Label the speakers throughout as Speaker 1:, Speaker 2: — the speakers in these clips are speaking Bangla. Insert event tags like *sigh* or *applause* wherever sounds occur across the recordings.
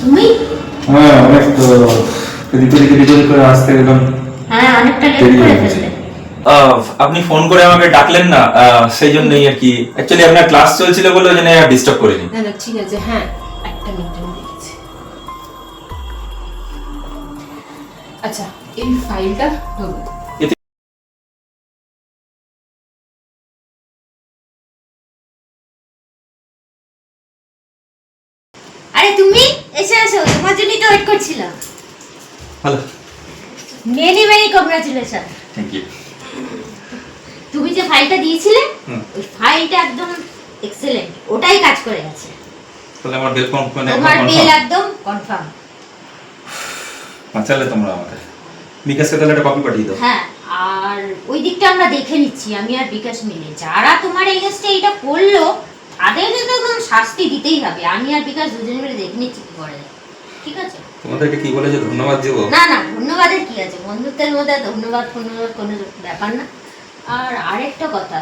Speaker 1: তুমি?
Speaker 2: হ্যাঁ অনেক তো এদিক ওদিক ওদিক করে আসতে গেলাম।
Speaker 1: হ্যাঁ অনেকটা লেট
Speaker 2: দেরি
Speaker 1: করে
Speaker 2: হয়ে গেছে।
Speaker 1: ফেললে।
Speaker 3: আহ, আপনি ফোন করে আমাকে ডাকলেন না আহ, সেই জন্যই আর কি। অ্যাকচুয়ালি আপনার ক্লাস চলছিল বলে জন্য ডিস্টার্ব করিনি।
Speaker 4: না না ঠিক আছে হ্যাঁ একটা মিনিট আমি দেখছি। আচ্ছা এই ফাইলটা ধরুন।
Speaker 1: ওয়েট করছিলাম।
Speaker 3: Hello
Speaker 1: many many congratulation
Speaker 3: thank you
Speaker 1: তুমি যে ফাইলটা দিয়েছিলে। ওই ফাইলটা একদম এক্সেলেন্ট ওটাই কাজ করে গেছে।
Speaker 3: তাহলে আমার বেল কম মানে
Speaker 1: তোমার? বিল একদম কনফার্ম
Speaker 3: বাঁচালে তোমরা আমাকে বিকাশকে তাহলে একটা কপি পাঠিয়ে দাও।
Speaker 1: হ্যাঁ আর ওই দিকটা আমরা দেখে নিচ্ছি। আমি আর বিকাশ মিলে। যারা তোমার এই এগেনস্টে এটা করল তাদেরকে তো একদম শাস্তি দিতেই হবে। আমি আর বিকাশ দুজন মিলে দেখে নিচ্ছি কি করে। ঠিক আছে?
Speaker 3: তোমাদেরকে কি বলে যে ধন্যবাদ দেবো।
Speaker 1: না না ধন্যবাদের কি আছে? বন্ধুত্বের মধ্যে ধন্যবাদ ধন্যবাদ কোনো ব্যাপার না। আর আরেকটা কথা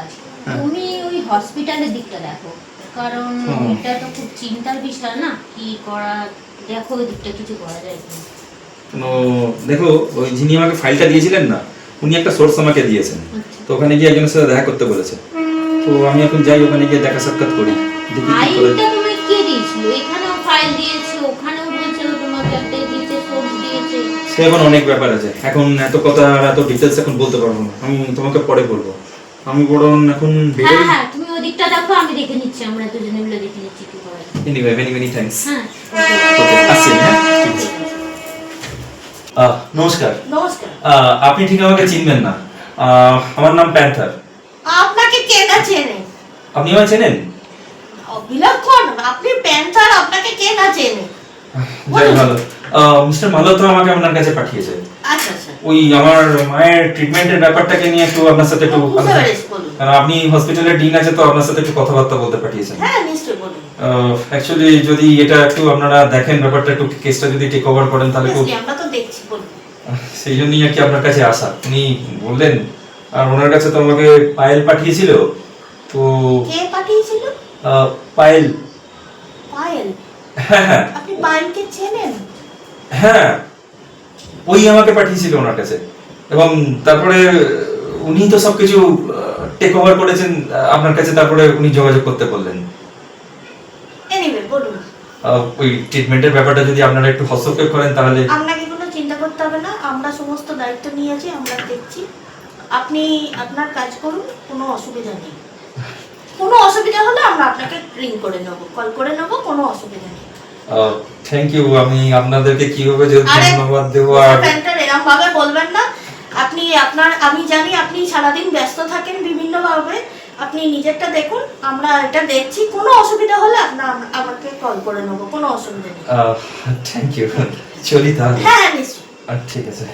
Speaker 3: হ্যাঁ।
Speaker 1: তুমি ওই হসপিটালের দিকটা দেখো। কারণ এটা তো খুব চিন্তার বিষয় না। কি করা দেখো ওই দিকটা কিছু করা যায়
Speaker 3: দেখো ওই যিনি আমাকে ফাইলটা দিয়েছিলেন না উনি একটা সোর্স আমাকে দিয়েছেন।
Speaker 1: আচ্ছা।
Speaker 3: তো ওখানে গিয়ে একজনের সাথে দেখা করতে বলেছে। তো আমি এখন যাই ওখানে গিয়ে দেখা সাক্ষাৎ করি। দেখি কি করে
Speaker 1: ফাইলটা তুমি কে দিয়েছিল? এখানেও ফাইল দিয়েছে ওখানেও
Speaker 3: এখন অনেক ব্যাপার আছে। এখন এত কথা আর এত ডিটেলস এখন বলতে পারব না। আমি তোমাকে পরে বলব। আমি বরং এখন
Speaker 1: হ্যাঁ হ্যাঁ তুমি ওদিকটা দেখো আমি দেখে নিচ্ছি আমরা দুজনে মিলে দেখে নিচ্ছি কি করা
Speaker 3: এনিওয়ে মেনি মেনি থ্যাঙ্কস
Speaker 1: হ্যাঁ।
Speaker 3: ওকে আসছি হ্যাঁ? ঠিক নমস্কার।
Speaker 5: নমস্কার।
Speaker 3: আপনি ঠিক আমাকে চিনবেন না। আমার নাম প্যান্থার।
Speaker 5: আপনাকে কে না চেনে?
Speaker 3: আপনি আমায় চেনেন?
Speaker 5: বিলক্ষণ আপনি প্যান্থার আপনাকে কে না চেনে?
Speaker 3: যাই ভালো। মিস্টার মালহোত্রা আমাকে আপনার কাছে পাঠিয়েছে।
Speaker 5: আচ্ছা আচ্ছা।
Speaker 3: ওই আমার মায়ের ট্রিটমেন্টের ব্যাপারটাকে নিয়ে একটু আপনার সাথে একটু। কারণ আপনি হসপিটালে ডিন আছে তো আপনার সাথে একটু কথাবার্তা বলতে পাঠিয়েছেন।
Speaker 5: হ্যাঁ নিশ্চয়ই বলুন।
Speaker 3: অ্যাকচুয়ালি যদি এটা একটু আপনারা দেখেন ব্যাপারটা একটু কেসটা যদি টেক ওভার করেন তাহলে খুব
Speaker 5: আমরা তো দেখছি বলুন।
Speaker 3: সেই জন্যই আর কি আপনার কাছে আসা। উনি বললেন আর ওনার কাছে তো আমাকে পায়েল পাঠিয়েছিল। তো
Speaker 5: কে পাঠিয়েছিল?
Speaker 3: পায়েল।
Speaker 5: পায়েল?
Speaker 3: হ্যাঁ হ্যাঁ।
Speaker 5: আপনি পায়েলকে চেনেন?
Speaker 3: হ্যাঁ ওই আমাকে পাঠিয়েছিল ওনার কাছে। এবং তারপরে উনি তো সবকিছু টেক ওভার করেছেন আপনার কাছে তারপরে উনি যোগাযোগ করতে বললেন। ওই ট্রিটমেন্টের ব্যাপারটা যদি আপনারা একটু হস্তক্ষেপ করেন তাহলে
Speaker 5: আপনাকে কোনো চিন্তা করতে হবে না আমরা সমস্ত দায়িত্ব নিয়েছি আমরা দেখছি। আপনি আপনার কাজ করুন কোনো অসুবিধা নেই। কোনো অসুবিধা হলে আমরা আপনাকে রিং করে নেব কল করে নেব কোনো অসুবিধা নেই।
Speaker 3: থ্যাংক ইউ আমি আপনাদেরকে কীভাবে ধন্যবাদ দেবো আর
Speaker 5: ফ্যানটা এরকম ভাবে বলবেন না। আপনি আপনার আমি জানি আপনি সারাদিন ব্যস্ত থাকেন বিভিন্ন ভাবে আপনি নিজেরটা দেখুন আমরা এটা দেখছি। কোনো অসুবিধা হলে আপনার আমাকে কল করে নেব কোনো অসুবিধা নেই।
Speaker 3: থ্যাংক ইউ চলি তাহলে।
Speaker 5: হ্যাঁ হ্যাঁ নিশ্চয়ই।
Speaker 3: ঠিক আছে।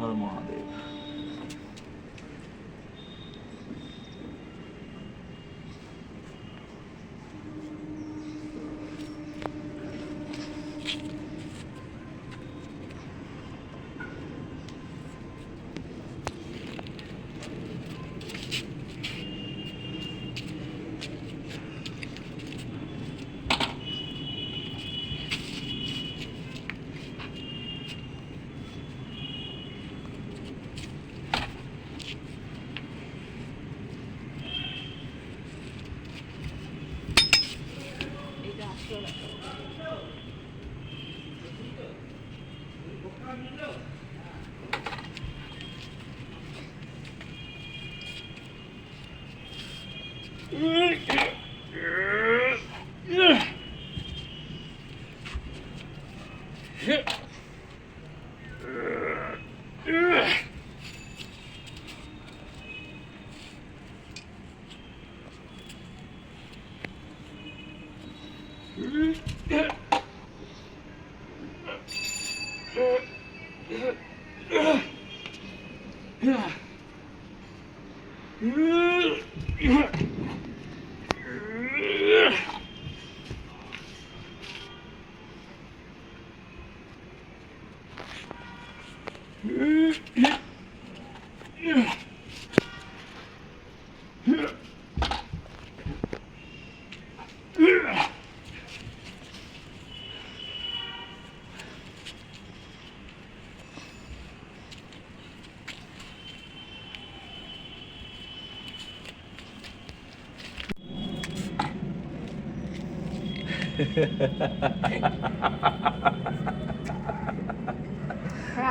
Speaker 5: হর
Speaker 3: মহাদেব
Speaker 4: আর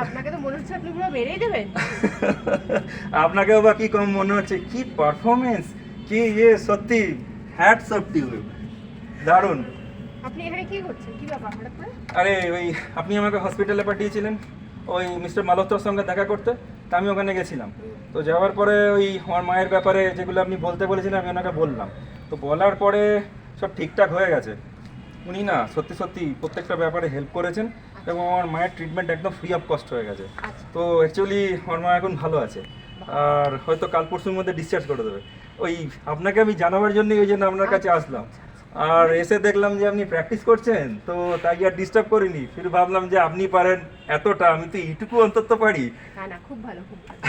Speaker 4: আপনাকে তো মনে হচ্ছে আপনি পুরো বেরিয়ে দেবেন।
Speaker 3: আপনাকেও বা কি কম মনে হচ্ছে? কি পারফরমেন্স কি ইয়ে? সত্যি হ্যাটস অফ টু দারুণ।
Speaker 4: আপনি এখানে কি করছেন? কি ব্যাপার হঠাৎ করে?
Speaker 3: আরে ওই আপনি আমাকে হসপিটালে পাঠিয়েছিলেন। ওই মিস্টার মালহোত্রার সঙ্গে দেখা করতে। তা আমি ওখানে গেছিলাম। তো যাওয়ার পরে ওই আমার মায়ের ব্যাপারে যেগুলো আপনি বলতে বলেছিলেন আমি ওনাকে বললাম। তো বলার পরে সব ঠিকঠাক হয়ে গেছে। উনি না সত্যি সত্যি প্রত্যেকটা ব্যাপারে হেল্প করেছেন এবং আমার মায়ের ট্রিটমেন্ট একদম ফ্রি অফ কস্ট হয়ে গেছে। তো অ্যাকচুয়ালি আমার মা এখন ভালো আছে। আর হয়তো কাল পরশুর মধ্যে ডিসচার্জ করে দেবে। ওই আপনাকে আমি জানাবার জন্যই ওই জন্য আপনার কাছে আসলাম। আর এসে দেখলাম যে আপনি প্র্যাকটিস করছেন তো তাই আর ডিস্টার্ব করিনি। ফির ভাবলাম যে আপনি পারেন এতটা আমি তো এইটুকু অন্তত পারি।
Speaker 4: না না খুব ভালো খুব ভালো। *laughs*